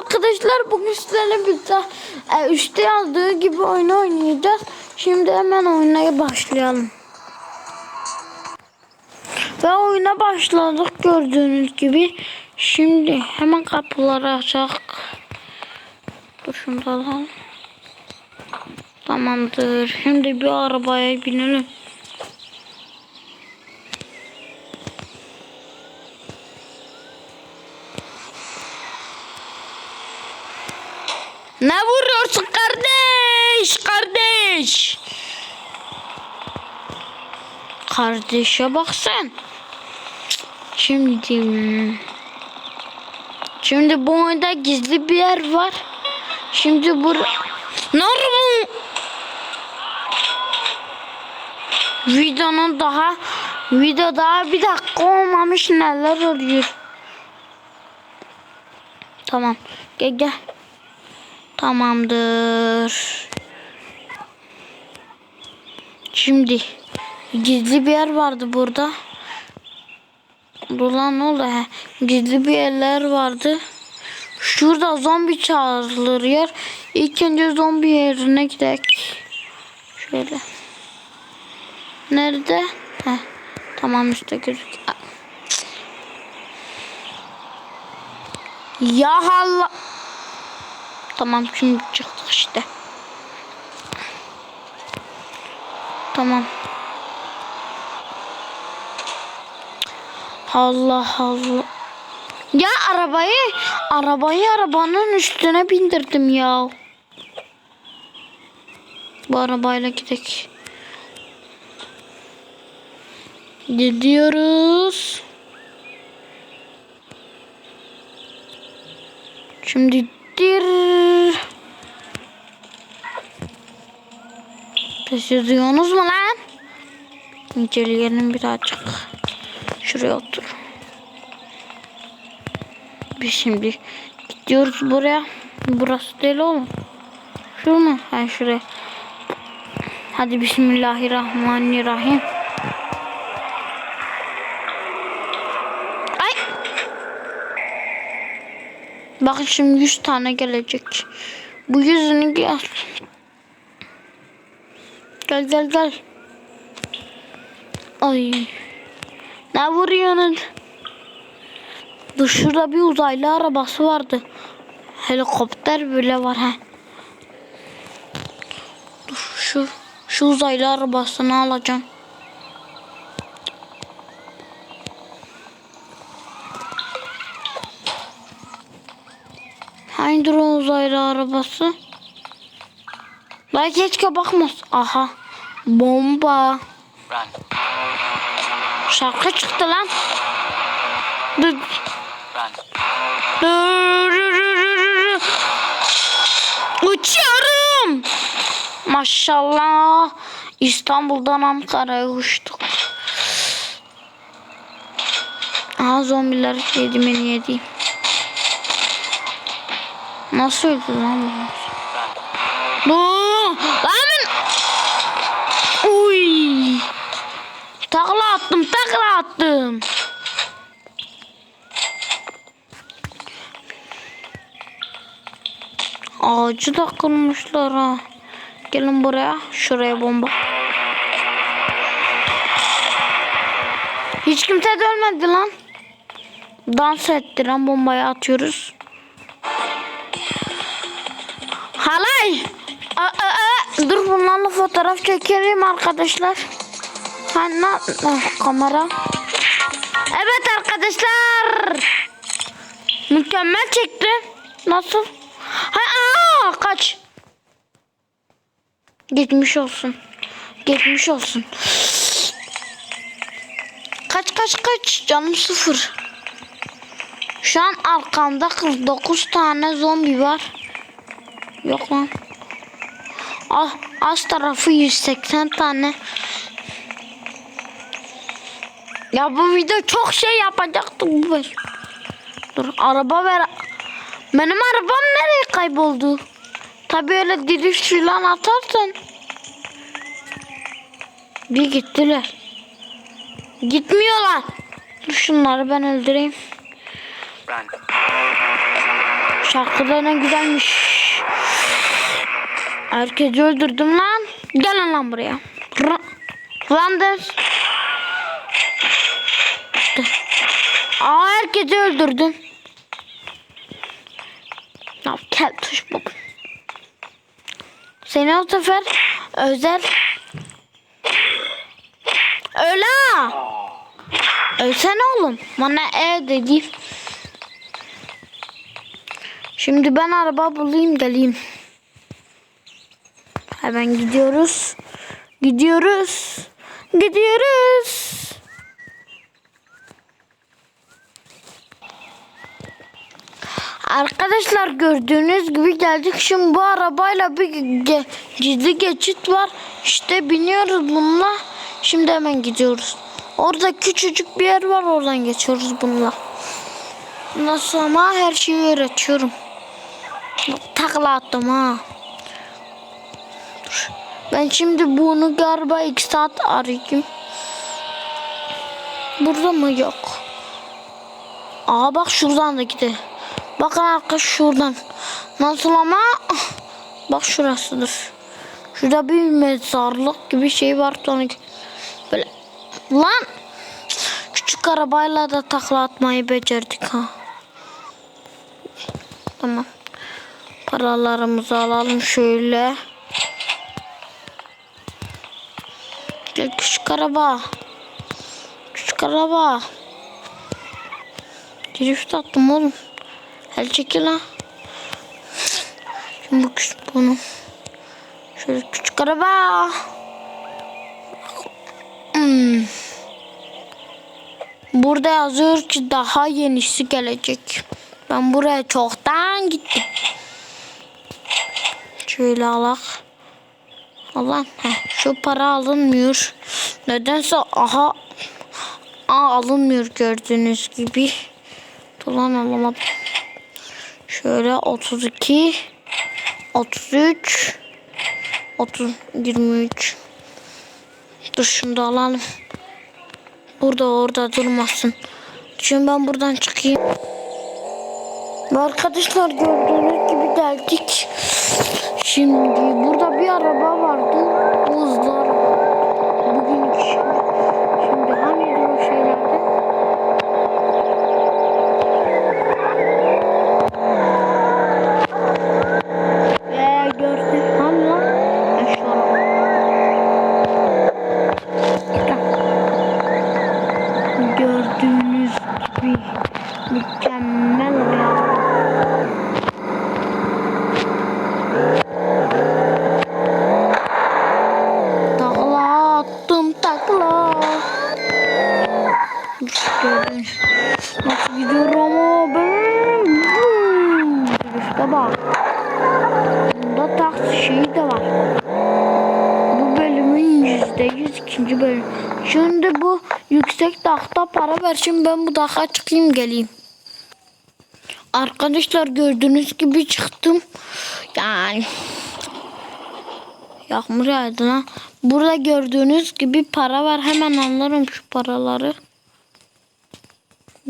arkadaşlar bugün sizlerle birlikte e, üstte yazdığı gibi oyun oynayacağız. Şimdi hemen oynaya başlayalım. Ve oyuna başladık gördüğünüz gibi. Şimdi hemen kapıları açak. Dur. Tamamdır. Şimdi bir arabaya binelim. Ne vuruyorsun kardeş? Kardeş. Kardeşe bak sen. Şimdi Şimdi bu oyunda gizli bir yer var. Şimdi bur Normal Videonun daha video daha bir dakika olmamış neler oluyor. Tamam. Gel gel. Tamamdır. Şimdi gizli bir yer vardı burada. Dur lan ne oldu? He. Gizli bir yerler vardı. Şurada zombi çağrılır yer. İlk önce zombi yerine gidelim. Şöyle. Nerede? Heh. Tamam işte gözük. Ya Allah. Tamam şimdi çıktık işte. Tamam. Allah Allah. Ya arabayı arabayı arabanın üstüne bindirdim ya. Bu arabayla gidelim. Gidiyoruz. Şimdi dir. Ses duyuyorsunuz mu lan? İnceleyelim birazcık. Şuraya otur. Biz şimdi gidiyoruz buraya. Burası değil oğlum. Şu mu? Ha şuraya. Hadi Bismillahirrahmanirrahim. Ay. Bakın şimdi 100 tane gelecek. Bu yüzünü gel. Gel gel gel. Ay. Ne vuruyorsun? Dur şurada bir uzaylı arabası vardı. Helikopter bile var ha. Dur şu şu uzaylı arabasını alacağım. Hangi o uzaylı arabası? Belki keşke bakmaz. Aha. Bomba. Run. Şarkı çıktı lan. Dur, dur. Uçuyorum. Maşallah. İstanbul'dan Ankara'ya uçtuk. Aha zombiler yedi beni yedi. Nasıl öldü lan bu? Lan Uy. Takla attım, takla attım. Ağacı da kırmışlar ha. Gelin buraya. Şuraya bomba. Hiç kimse de ölmedi lan. Dans ettiren bombayı atıyoruz. Halay. Aa, aa, aa. Dur bunlarla fotoğraf çekelim arkadaşlar. Hani ah, kamera. Evet arkadaşlar. Mükemmel çekti. Nasıl? Ha, aa, kaç. Geçmiş olsun. Geçmiş olsun. Kaç kaç kaç. Canım sıfır. Şu an arkamda 49 tane zombi var. Yok lan. Ah, az tarafı 180 tane. Ya bu video çok şey yapacaktı bu beş. Dur araba ver. Benim arabam nereye kayboldu? Tabi öyle diriş filan atarsan. Bir gittiler. Gitmiyorlar. Dur şunları ben öldüreyim. Şarkıda ne güzelmiş. Herkesi öldürdüm lan. Gelin lan buraya. Randers. Aa herkesi öldürdüm. Ya kel tuş baba. Seni o sefer özel Öyle ha. Ölsene oğlum. Bana e dedi. Şimdi ben araba bulayım geleyim. Hemen gidiyoruz. Gidiyoruz. Gidiyoruz. Arkadaşlar gördüğünüz gibi geldik. Şimdi bu arabayla bir ge- gizli geçit var. İşte biniyoruz bununla. Şimdi hemen gidiyoruz. Orada küçücük bir yer var. Oradan geçiyoruz bununla. Nasıl ama her şeyi öğretiyorum. Takla attım ha. Ben şimdi bunu galiba iki saat arayayım. Burada mı? Yok. Aa bak şuradan da gidelim. Bakın arkadaş şuradan. Nasıl ama? Bak şurasıdır. Şurada bir mezarlık gibi şey var. Sonra böyle lan küçük arabayla da takla atmayı becerdik ha. Tamam. Paralarımızı alalım şöyle. Gel küçük araba. Küçük araba. Drift attım oğlum. El çekil ha. Şimdi bu küçük bunu. Şöyle küçük araba. Hmm. Burada yazıyor ki daha yenisi gelecek. Ben buraya çoktan gittim. Şöyle alak. Allah şu para alınmıyor. Nedense aha Aa, alınmıyor gördüğünüz gibi. Dolan alamadım. Şöyle 32 33 30 23 Dur şunu alalım. Burada orada durmasın. Şimdi ben buradan çıkayım. Arkadaşlar gördüğünüz gibi geldik. Şimdi burada bir araba vardı. Hızlı araba. Bugün şimdi. Şimdi hani o şeylerde? Ve gördük. Hani lan? Ha, şu araba. İşte. Gördüğünüz gibi mükemmel araba. Takla attım takla. Gördün. Nasıl gidiyor ama ben. İşte bak. Bunda taksi şeyi de var. Bu bölümün yüzde yüz ikinci bölüm. Şimdi bu yüksek tahta para ver. Şimdi ben bu daha çıkayım geleyim. Arkadaşlar gördüğünüz gibi çıktım. Yani Yağmur yağdı lan. Burada gördüğünüz gibi para var. Hemen alırım şu paraları.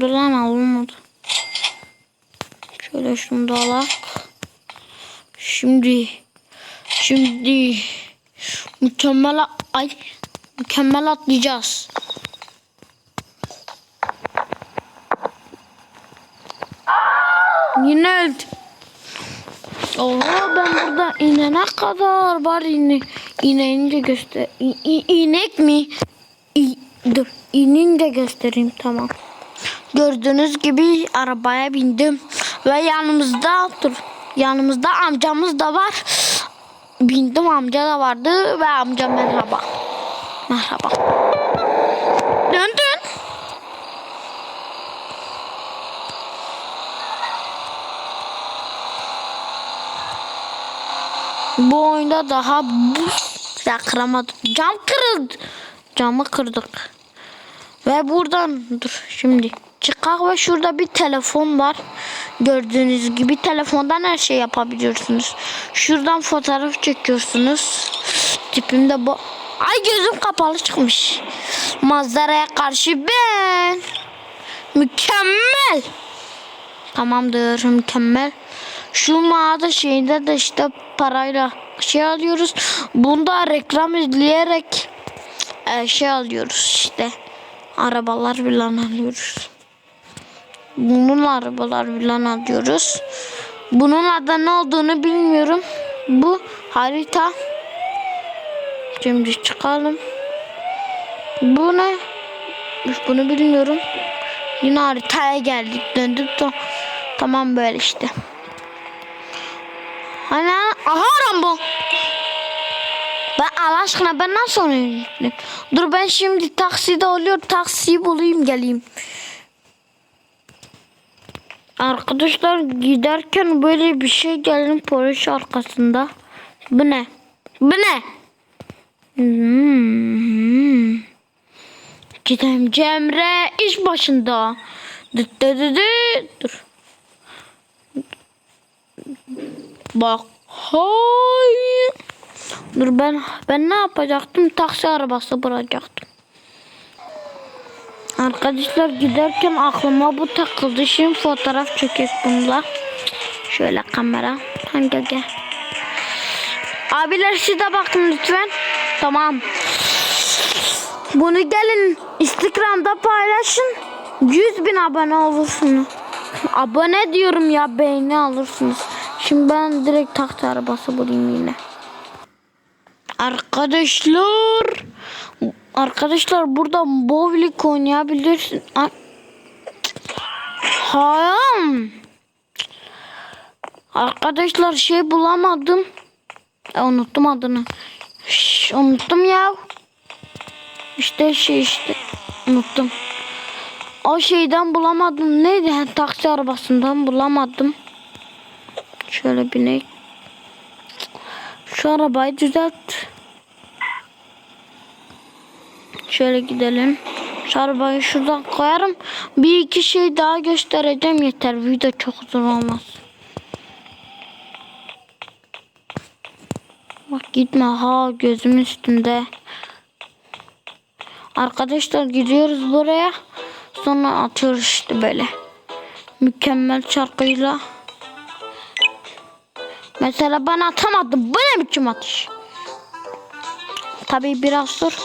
Dur lan alınmadı. Şöyle şunu da alak. Şimdi şimdi mükemmel ay mükemmel atlayacağız. Yine öldüm. Oha ben burada inene kadar var ine inince göster İ, inek mi? İ, dur inince göstereyim tamam. Gördüğünüz gibi arabaya bindim ve yanımızda dur yanımızda amcamız da var. Bindim amca da vardı ve amca merhaba. Merhaba. Dön Bu oyunda daha bu ya kıramadım. Cam kırıldı. Camı kırdık. Ve buradan dur şimdi çıkak ve şurada bir telefon var. Gördüğünüz gibi telefondan her şey yapabiliyorsunuz. Şuradan fotoğraf çekiyorsunuz. Tipimde bu. Ay gözüm kapalı çıkmış. Manzaraya karşı ben. Mükemmel. Tamamdır mükemmel. Şu mağaza şeyinde de işte parayla şey alıyoruz. Bunda reklam izleyerek e, şey alıyoruz işte. Arabalar falan alıyoruz. Bunun arabalar falan alıyoruz. Bunun adı ne olduğunu bilmiyorum. Bu harita. Şimdi çıkalım. Bu ne? Bunu bilmiyorum. Yine haritaya geldik. Döndük de. Tamam böyle işte. Hani aha Rambo. Ben Allah aşkına ben nasıl yürüdüm? Dur ben şimdi takside oluyor. Taksiyi bulayım geleyim. Arkadaşlar giderken böyle bir şey geldim polis arkasında. Bu ne? Bu ne? Hmm. Gidelim Cemre iş başında. Dur. Bak. Hay. Dur ben ben ne yapacaktım? Taksi arabası bırakacaktım. Arkadaşlar giderken aklıma bu takıldı. Şimdi fotoğraf çekek bununla. Şöyle kamera. Hangi gel. Abiler siz de bakın lütfen. Tamam. Bunu gelin Instagram'da paylaşın. 100 bin abone olursunuz. Abone diyorum ya beğeni alırsınız. Şimdi ben direkt taksi arabası bulayım yine. Arkadaşlar. Arkadaşlar burada bowling oynayabilirsin. Ay. Hayır. Arkadaşlar şey bulamadım. E, unuttum adını. Şş, unuttum ya. İşte şey işte. Unuttum. O şeyden bulamadım. Neydi? Taksi arabasından bulamadım. Şöyle binek. Şu arabayı düzelt. Şöyle gidelim. Şu arabayı şuradan koyarım. Bir iki şey daha göstereceğim yeter. Video çok uzun olmaz. Bak gitme ha gözümün üstünde. Arkadaşlar gidiyoruz buraya. Sonra atıyoruz işte böyle. Mükemmel şarkıyla. Mesela ben atamadım. Bu ne biçim atış? Tabii biraz dur.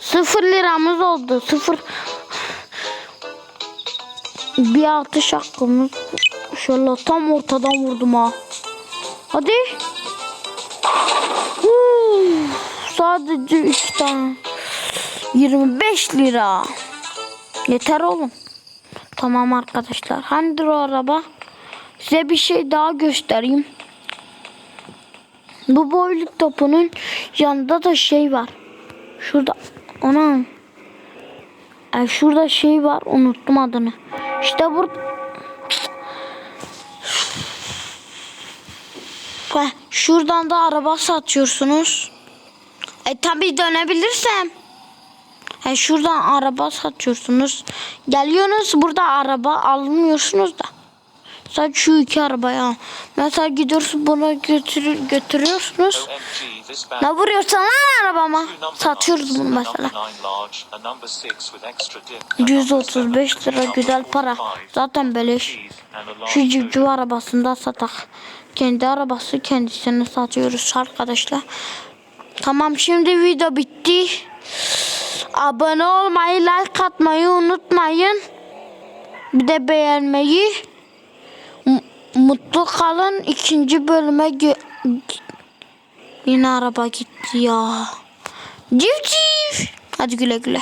Sıfır liramız oldu. Sıfır. Bir atış hakkımız. Şöyle tam ortadan vurdum ha. Hadi. Sadece 3 tane. 25 lira. Yeter oğlum. Tamam arkadaşlar. Hangidir o araba? Size bir şey daha göstereyim. Bu boyluk topunun yanında da şey var. Şurada ona Ay şurada şey var unuttum adını. İşte bu Heh, şuradan da araba satıyorsunuz. E tabi dönebilirsem. He şuradan araba satıyorsunuz. Geliyorsunuz burada araba almıyorsunuz da. Sadece şu iki arabaya. Mesela gidiyorsun bunu götürür, götürüyorsunuz. Ne vuruyorsun lan arabama? Satıyoruz bunu mesela. nine large, a number six with extra dip, a number 135 seven, lira güzel para. 45, Zaten beleş. Şu civciv arabasında satak. Kendi arabası kendisini satıyoruz arkadaşlar. Tamam şimdi video bitti. Abone olmayı, like atmayı unutmayın. Bir de beğenmeyi. Mutlu kalın. İkinci bölüme Yine araba gitti ya. Civciv. Hadi güle güle.